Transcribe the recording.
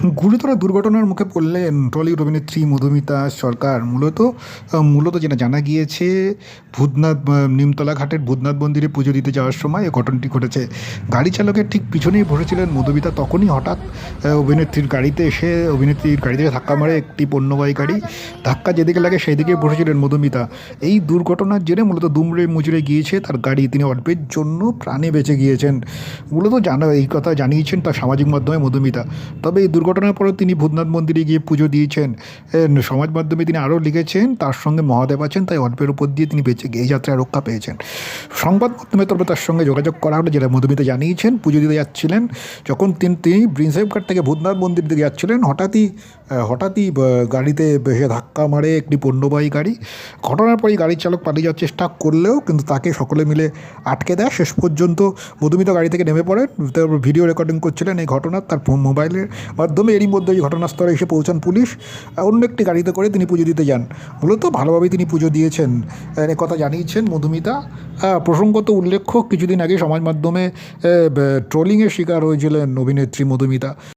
গুরুতর দুর্ঘটনার মুখে পড়লেন টলিউড অভিনেত্রী মধুমিতা সরকার। মূলত মূলত যেটা জানা গিয়েছে, ভূতনাথ নিমতলা ঘাটের ভূতনাথ মন্দিরে পুজো দিতে যাওয়ার সময় এই ঘটনাটি ঘটেছে। গাড়ি চালকের ঠিক পিছনেই বসেছিলেন মধুমিতা। তখনই হঠাৎ অভিনেত্রীর গাড়িতে এসে, অভিনেত্রীর গাড়ি থেকে ধাক্কা মারে একটি পণ্যবাহী গাড়ি। ধাক্কা যেদিকে লাগে সেই দিকে বসেছিলেন মধুমিতা। এই দুর্ঘটনার জেরে মূলত দুমড়ে মুচড়ে গিয়েছে তার গাড়ি। তিনি অল্পের জন্য প্রাণে বেঁচে গিয়েছেন। মূলত জানা, এই কথা জানিয়েছেন তার সামাজিক মাধ্যমে মধুমিতা। তবে এই দুর্ঘটনার পরেও তিনি ভূতনাথ মন্দিরে গিয়ে পুজো দিয়েছেন। সমাজ মাধ্যমে তিনি আরও লিখেছেন, তার সঙ্গে মহাদেব আছেন, তাই অল্পের উপর দিয়ে তিনি বেঁচে এই যাত্রায় রক্ষা পেয়েছেন। সংবাদ মাধ্যমে তবে তার সঙ্গে যোগাযোগ করা হলো, যেটা মধুমিতা জানিয়েছেন, পুজো দিতে যাচ্ছিলেন। যখন তিনি তিনি প্রিন্সেপঘাট থেকে ভূতনাথ মন্দির দিকে যাচ্ছিলেন, হঠাৎই হঠাৎই গাড়িতে বেশে ধাক্কা মারে একটি পণ্যবাহী গাড়ি। ঘটনার পরই গাড়ির চালক পালিয়ে যাওয়ার চেষ্টা করলেও কিন্তু তাকে সকলে মিলে আটকে দেয়। শেষ পর্যন্ত মধুমিতা গাড়ি থেকে নেমে পড়েন তারপর ভিডিও রেকর্ডিং করছিলেন এই ঘটনা, তার মোবাইলের মাধ্যমে। এরই মধ্যে ওই ঘটনাস্থলে এসে পৌঁছান পুলিশ। অন্য একটি গাড়িতে করে তিনি পুজো দিতে যান। মূলত ভালোভাবে তিনি পুজো দিয়েছেন। কথা জানিয়েছেন মধুমিতা। প্রসঙ্গত উল্লেখ্য, কিছুদিন আগে সমাজ মাধ্যমে ট্রোলিংয়ের শিকার হয়েছিলেন অভিনেত্রী মধুমিতা।